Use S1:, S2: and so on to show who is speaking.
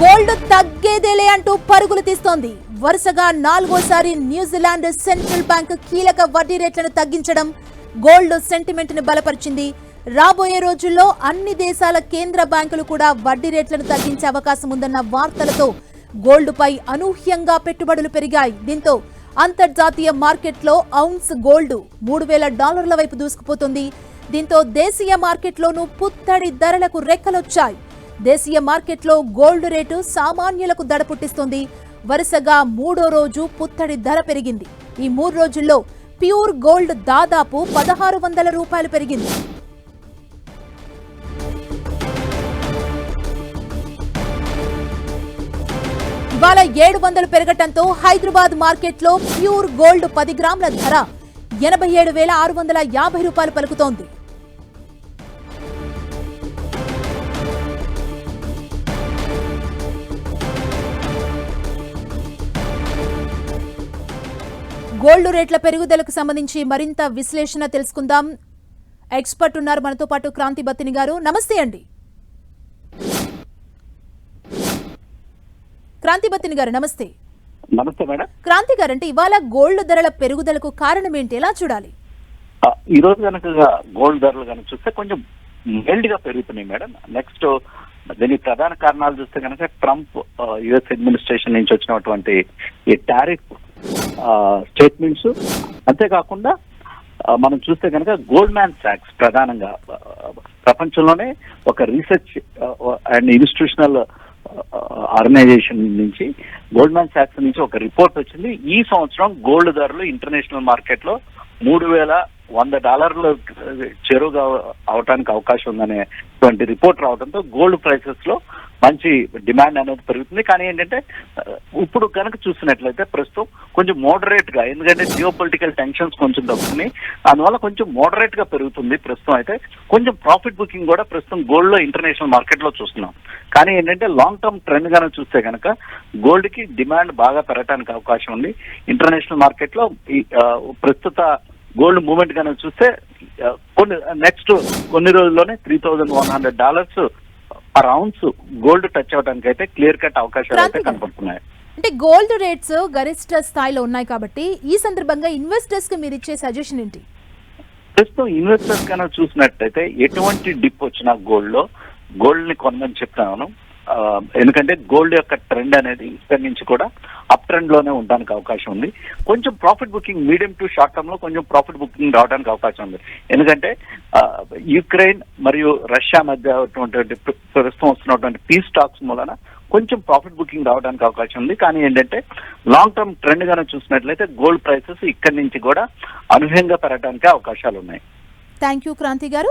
S1: Gold తగ్గేదేలే అంటూ పరుగులు తీస్తోంది. వరుసగా నాలుగోసారి న్యూజిలాండ్ సెంట్రల్ బ్యాంక్ కీలక వడ్డీ రేట్లను తగ్గించడం గోల్డ్ సెంటిమెంట్ని బలపరిచింది. రాబోయే రోజుల్లో అన్ని దేశాల కేంద్ర బ్యాంకులు కూడా వడ్డీ రేట్లను తగ్గించే అవకాశం ఉందన్న వార్తలతో గోల్డ్ పై అనూహ్యంగా పెట్టుబడులు పెరిగాయి. దీంతో అంతర్జాతీయ మార్కెట్లో ఔన్స్ గోల్డ్ మూడు వేల డాలర్ల వైపు దూసుకుపోతుంది. దీంతో దేశీయ మార్కెట్లోనూ పుత్తడి ధరలకు రెక్కలొచ్చాయి. దేశీయ మార్కెట్లో గోల్డ్ రేటు సామాన్యులకు దడ పుట్టిస్తుంది వరుసగా మూడో రోజు పుత్తడి ధర పెరిగింది. ఈ మూడు రోజుల్లో ప్యూర్ గోల్డ్ దాదాపు పదహారు వందల రూపాయలు పెరిగింది. ఇవాళ ఏడు వందలు పెరగటంతో హైదరాబాద్ మార్కెట్లో ప్యూర్ గోల్డ్ పది గ్రాముల ధర ఎనభై ఏడు వేల ఆరు వందల యాభై రూపాయలు పలుకుతోంది. గోల్డ్ రేట్ల పెరుగుదలకు సంబంధించి మరింత విశ్లేషణ తెలుసుకుందాం. ఎక్స్పర్ట్ ఉన్నారు మనతో పాటు క్రాంతి బత్తిని గారు. నమస్తే అండి. క్రాంతి బత్తిని గారు నమస్తే.
S2: నమస్తే మేడం.
S1: క్రాంతి గారు అంటే ఇవాళ గోల్డ్ ధరల పెరుగుదలకు కారణం ఏంటి? ఎలా చూడాలి?
S2: ఈ రోజు కనుక గోల్డ్ ధరలు కనుక చూస్తే కొంచెం మైల్డ్గా పెరుగుతున్నాయి మేడం. నెక్స్ట్ దీనికి ప్రధాన కారణాలు చూస్తే కనుక ట్రంప్ యుఎస్ అడ్మినిస్ట్రేషన్ నుంచి వచ్చినటువంటి ఈ టారిఫ్ స్టేట్మెంట్స్ అంతేకాకుండా మనం చూస్తే కనుక గోల్డ్ మ్యాన్ సాక్స్ ప్రధానంగా ప్రపంచంలోనే ఒక రీసెర్చ్ అండ్ ఇన్స్టిట్యూషనల్ ఆర్గనైజేషన్ నుంచి గోల్డ్ మ్యాన్ సాక్స్ నుంచి ఒక రిపోర్ట్ వచ్చింది. ఈ సంవత్సరం గోల్డ్ ధరలు ఇంటర్నేషనల్ మార్కెట్లో మూడు వేల వంద డాలర్లు చెరువుగా అవటానికి అవకాశం ఉందనేటువంటి రిపోర్ట్ రావడంతో గోల్డ్ ప్రైసెస్లో మంచి డిమాండ్ అనేది పెరుగుతుంది. కానీ ఏంటంటే ఇప్పుడు కనుక చూసినట్లయితే ప్రస్తుతం కొంచెం మోడరేట్గా ఎందుకంటే జియో పొలిటికల్ టెన్షన్స్ కొంచెం తగ్గుతున్నాయి. అందువల్ల కొంచెం మోడరేట్గా పెరుగుతుంది ప్రస్తుతం అయితే. కొంచెం ప్రాఫిట్ బుకింగ్ కూడా ప్రస్తుతం గోల్డ్లో ఇంటర్నేషనల్ మార్కెట్లో చూస్తున్నాం. కానీ ఏంటంటే లాంగ్ టర్మ్ ట్రెండ్ గానే చూస్తే కనుక గోల్డ్కి డిమాండ్ బాగా పెరగడానికి అవకాశం ఉంది. ఇంటర్నేషనల్ మార్కెట్లో ఈ ప్రస్తుత గోల్డ్ మూవ్మెంట్ కనుక చూస్తే కొన్ని నెక్స్ట్ కొన్ని రోజుల్లోనే three thousand one hundred dollars per ounce gold touch అవడానికి అయితే క్లియర్ కట్ అవకాశాలు అయితే. కనపడుతున్నాయి.
S1: అంటే గోల్డ్ రేట్స్ గరిష్ట స్థాయిలో ఉన్నాయి కాబట్టి ఈ సందర్భంగా ఇన్వెస్టర్స్కి మీరు ఇచ్చే సజెషన్ ఏంటి?
S2: ప్రస్తుతం ఇన్వెస్టర్స్ కనుక చూసినట్టయితే ఎటువంటి డిప్ వచ్చినా గోల్డ్లో గోల్డ్ని కొనమని చెప్తాను ఆ, ఎందుకంటే గోల్డ్ యొక్క ట్రెండ్ అనేది ఇక్కడి నుంచి కూడా అప్ ట్రెండ్లోనే ఉండడానికి అవకాశం ఉంది. కొంచెం profit booking medium to short టర్మ్లో కొంచెం ప్రాఫిట్ బుకింగ్ రావడానికి అవకాశం ఉంది. ఎందుకంటే యుక్రెయిన్ మరియు రష్యా మధ్య ఉన్నటువంటి ప్రస్తుతం వస్తున్నటువంటి పీస్ స్టాక్స్ మూలన కొంచెం ప్రాఫిట్ బుకింగ్ రావడానికి అవకాశం ఉంది. కానీ ఏంటంటే లాంగ్ టర్మ్ ట్రెండ్ గానే చూసినట్లయితే గోల్డ్ ప్రైసెస్ ఇక్కడి నుంచి కూడా అనూహ్యంగా పెరగడానికి అవకాశాలు ఉన్నాయి.
S1: థ్యాంక్ యూ క్రాంతి గారు.